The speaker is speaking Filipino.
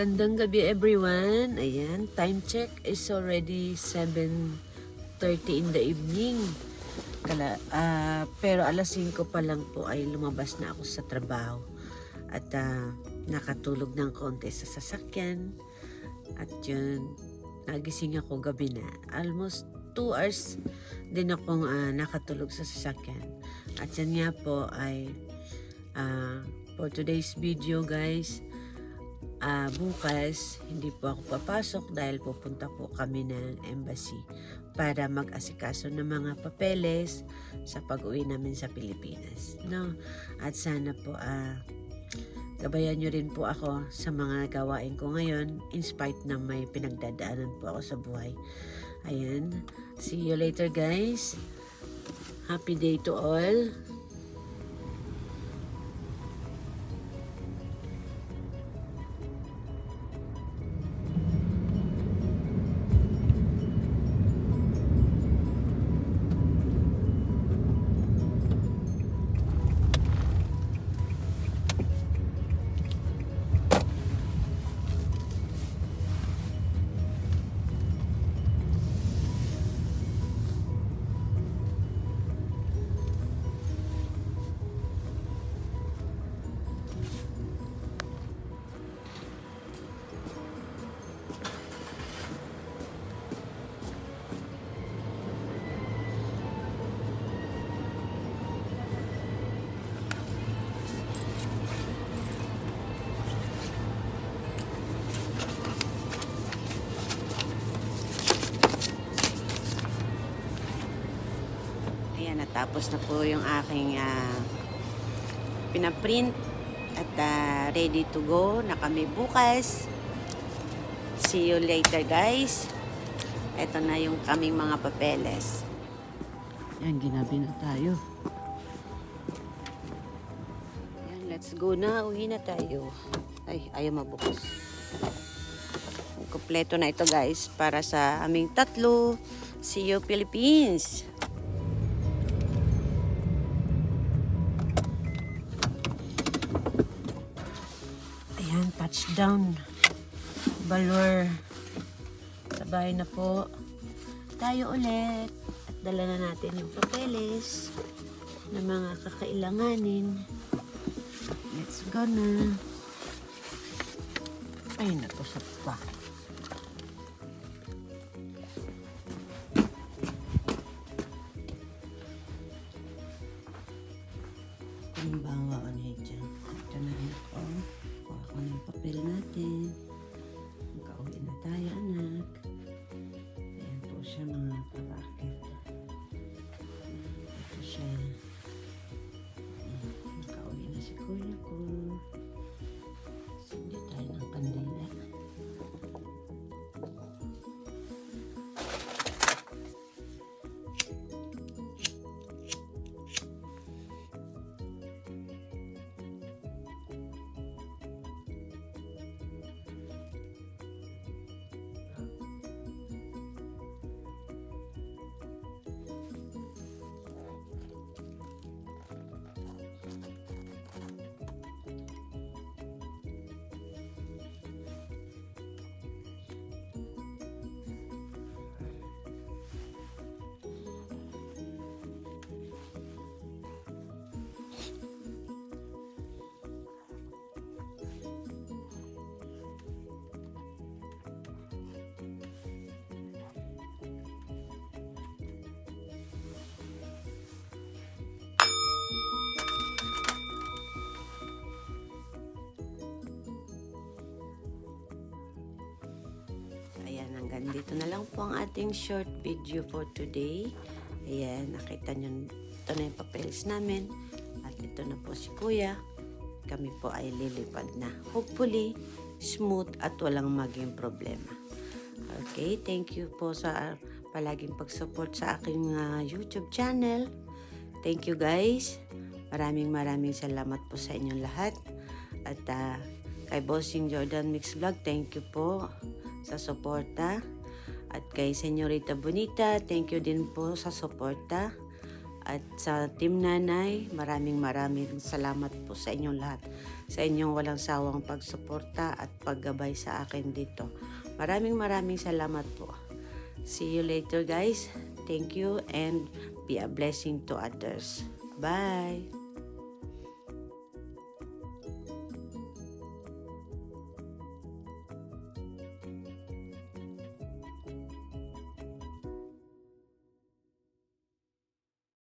Magandang gabi everyone. Ayan, time check is already 7.30 in the evening. Kala, ah, pero alas 5 pa lang po ay lumabas na ako sa trabaho. At ah, nakatulog ng konti sa sasakyan. At yun, nagising ako gabi na. Almost 2 hours din akong ah, nakatulog sa sasakyan. At yan nga po ay ah, for today's video guys, Ah, bukas, hindi po ako papasok dahil pupunta po kami ng embassy para mag-asikaso ng mga papeles sa pag-uwi namin sa Pilipinas. No? At sana po ah, gabayan nyo rin po ako sa mga gawain ko ngayon in spite na may pinagdadaanan po ako sa buhay. Ayan. See you later guys. Happy day to all. Ayan, natapos na po yung aking ah, pinaprint at ah, ready to go na kami bukas. See you later guys. Ito na yung kaming mga papeles. Yan, ginabi na tayo. Yan, let's go na. Uwi na tayo. Ay, ayaw mabukas. Kompleto na ito guys para sa aming tatlo. See you Philippines! Touchdown. Balwer. Sa bahay na po. Tayo ulit. At dala na natin yung papeles na mga kakailanganin. Let's go na. Ay, natusap pa. Ang ko na dyan. Ito na rin ko ng papel natin. Magkauwi na tayo, anak. Ayan po siya mga parakit. Ito siya. Magkauwi na si kuya ko. Dito na lang po ang ating short video for today. Ayan, nakita nyo, ito na yung papeles namin. At ito na po si Kuya. Kami po ay lilipad na. Hopefully, smooth at walang maging problema. Okay, thank you po sa palaging pag-support sa aking ah, YouTube channel. Thank you guys. Maraming maraming salamat po sa inyong lahat. At ah, kay Bossing Jordan Mix Vlog, thank you po sa suporta. At kay Senyorita Bonita, thank you din po sa suporta. At sa Team Nanay, maraming maraming salamat po sa inyong lahat. Sa inyong walang sawang pagsuporta at paggabay sa akin dito. Maraming maraming salamat po. See you later guys. Thank you and be a blessing to others. Bye!